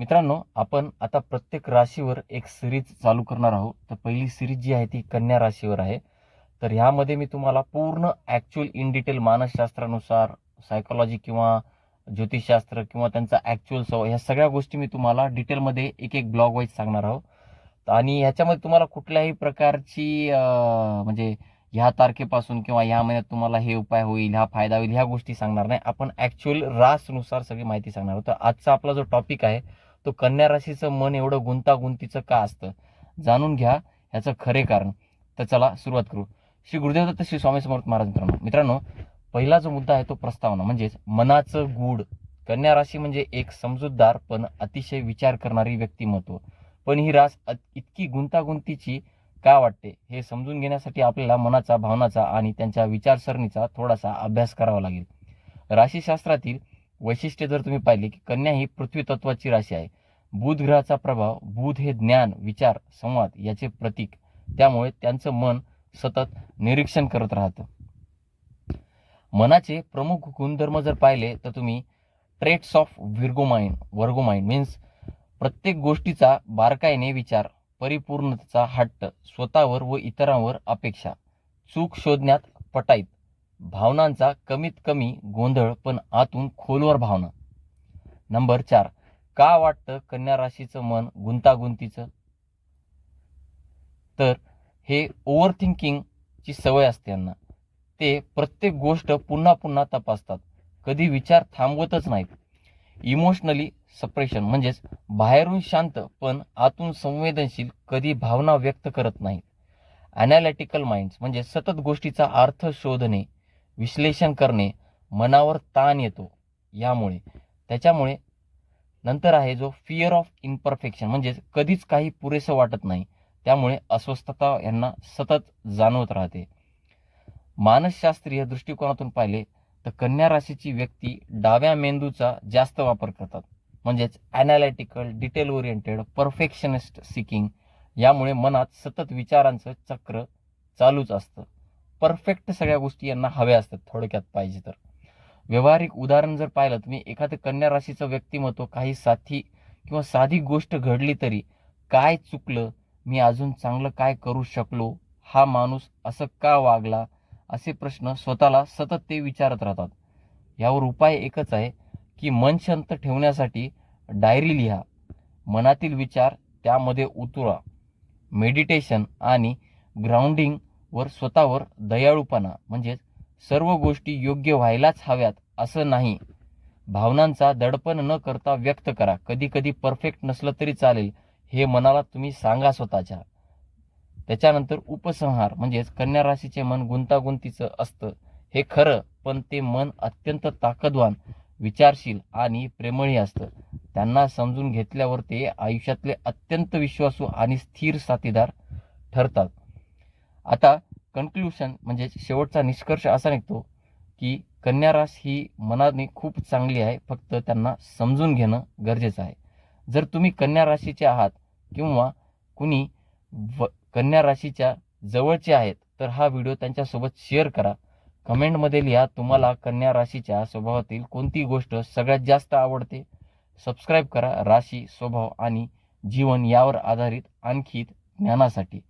मित्रांनो आपण आता प्रत्येक राशीवर एक सिरीज चालू करणार आहोत. तर पहिली सिरीज जी आहे ती कन्या राशीवर आहे. तर ह्यामध्ये मी तुम्हाला पूर्ण ॲक्च्युअल इन डिटेल मानसशास्त्रानुसार सायकोलॉजी किंवा ज्योतिषशास्त्र किंवा त्यांचा ॲक्च्युअल सव ह्या सगळ्या गोष्टी मी तुम्हाला डिटेलमध्ये एक एक ब्लॉग वाईज सांगणार आहोत. आणि ह्याच्यामध्ये तुम्हाला कुठल्याही प्रकारची म्हणजे ह्या तारखेपासून किंवा ह्या महिन्यात तुम्हाला हे उपाय होईल हा फायदा होईल ह्या गोष्टी सांगणार नाही. आपण ॲक्च्युअल रासनुसार सगळी माहिती सांगणार आहोत. तर आजचा आपला जो टॉपिक आहे तो कन्या राशीचं मन एवढं गुंतागुंतीचं का असतं? जाणून घ्या ह्याचं खरे कारण. तर चला सुरुवात करू. श्री गुरुदेवदत्त श्री स्वामी समर्थ महाराज मित्रांनो मित्रांनो पहिला जो मुद्दा आहे तो प्रस्तावना म्हणजेच मनाचं गूढ. कन्या राशी म्हणजे एक समजूतदार पण अतिशय विचार करणारी व्यक्तिमत्व. पण ही रास अत- इतकी गुंतागुंतीची का वाटते? हे समजून घेण्यासाठी आपल्याला मनाचा भावनाचा आणि त्यांच्या विचारसरणीचा थोडासा अभ्यास करावा लागेल. राशीशास्त्रातील वैशिष्ट्य जर तुम्ही पाहिले की कन्या ही पृथ्वी तत्वाची राशी आहे. बुध ग्रहाचा प्रभाव बुध हे ज्ञान विचार संवाद याचे प्रतीक. त्यामुळे त्यांचं मन सतत निरीक्षण करत राहतं. मनाचे प्रमुख गुणधर्म जर पाहिले तर तुम्ही traits of Virgo mind Virgo mind means प्रत्येक गोष्टीचा बारकाईने विचार परिपूर्णतेचा हट्ट स्वतःवर व इतरांवर अपेक्षा. चूक शोधण्यात पटाईत भावनांचा कमीत कमी गोंधळ पण आतून खोलवर भावना. नंबर चार का वाटतं कन्या राशीचं मन गुंतागुंतीचं? तर हे ओव्हर थिंकिंगची सवय असते यांना. ते प्रत्येक गोष्ट पुन्हा पुन्हा तपासतात. कधी विचार थांबवतच नाहीत. इमोशनली सप्रेशन म्हणजेच बाहेरून शांत पण आतून संवेदनशील कधी भावना व्यक्त करत नाहीत. ॲनालिटिकल माइंड्स म्हणजे सतत गोष्टीचा अर्थ शोधणे. विश्लेषण करणे मनावर ताण येतो. यामुळे त्याच्यामुळे नंतर आहे जो फिअर ऑफ इम्परफेक्शन म्हणजेच कधीच काही पुरेसं वाटत नाही. त्यामुळे अस्वस्थता यांना सतत जाणवत राहते. मानसशास्त्रीय दृष्टिकोनातून पाहिले तर कन्या राशीची व्यक्ती डाव्या मेंदूचा जास्त वापर करतात. म्हणजेच analytical detail oriented perfectionist seeking यामुळे मनात सतत विचारांचं चक्र चालूच असतं. परफेक्ट सगळ्या गोष्टी यांना हव्या असतात थोडक्यात पाहिजे तर. व्यवहारिक उदाहरण जर पाहिलं तुम्ही एखादं कन्या राशीचं व्यक्तिमत्व काही साथी किंवा साधी गोष्ट घडली तरी काय चुकलं मी अजून चांगलं काय करू शकलो हा माणूस असं का वागला असे प्रश्न स्वतःला सतत ते विचारत राहतात. यावर उपाय एकच आहे की मन शांत ठेवण्यासाठी डायरी लिहा मनातील विचार त्यामध्ये उतरा मेडिटेशन आणि ग्राउंडिंग वर स्वतःवर दयाळूपणा म्हणजेच सर्व गोष्टी योग्य व्हायलाच हव्यात असं नाही. भावनांचा दडपण न करता व्यक्त करा. कधी कधी परफेक्ट नसलं तरी चालेल हे मनाला तुम्ही सांगा स्वतःच्या. त्याच्यानंतर उपसंहार म्हणजेच कन्या राशीचे मन गुंतागुंतीचं असतं. हे खरं पण ते मन अत्यंत ताकदवान विचारशील आणि प्रेमळी असतं. त्यांना समजून घेतल्यावर ते आयुष्यातले अत्यंत विश्वासू आणि स्थिर साथीदार ठरतात. आता कन्क्ल्युशन म्हणजे शेवटचा निष्कर्ष असा निघतो की कन्या रास ही मनाने खूप चांगली आहे फक्त त्यांना समजून घेणं गरजेचं आहे. जर तुम्ही कन्या राशीचे आहात किंवा कुणी व कन्या राशीच्या जवळचे आहेत तर हा व्हिडिओ त्यांच्यासोबत शेअर करा. कमेंटमध्ये लिहा तुम्हाला कन्या राशीच्या स्वभावातील कोणती गोष्ट सगळ्यात जास्त आवडते. सबस्क्राईब करा राशी स्वभाव आणि जीवन यावर आधारित आणखी ज्ञानासाठी.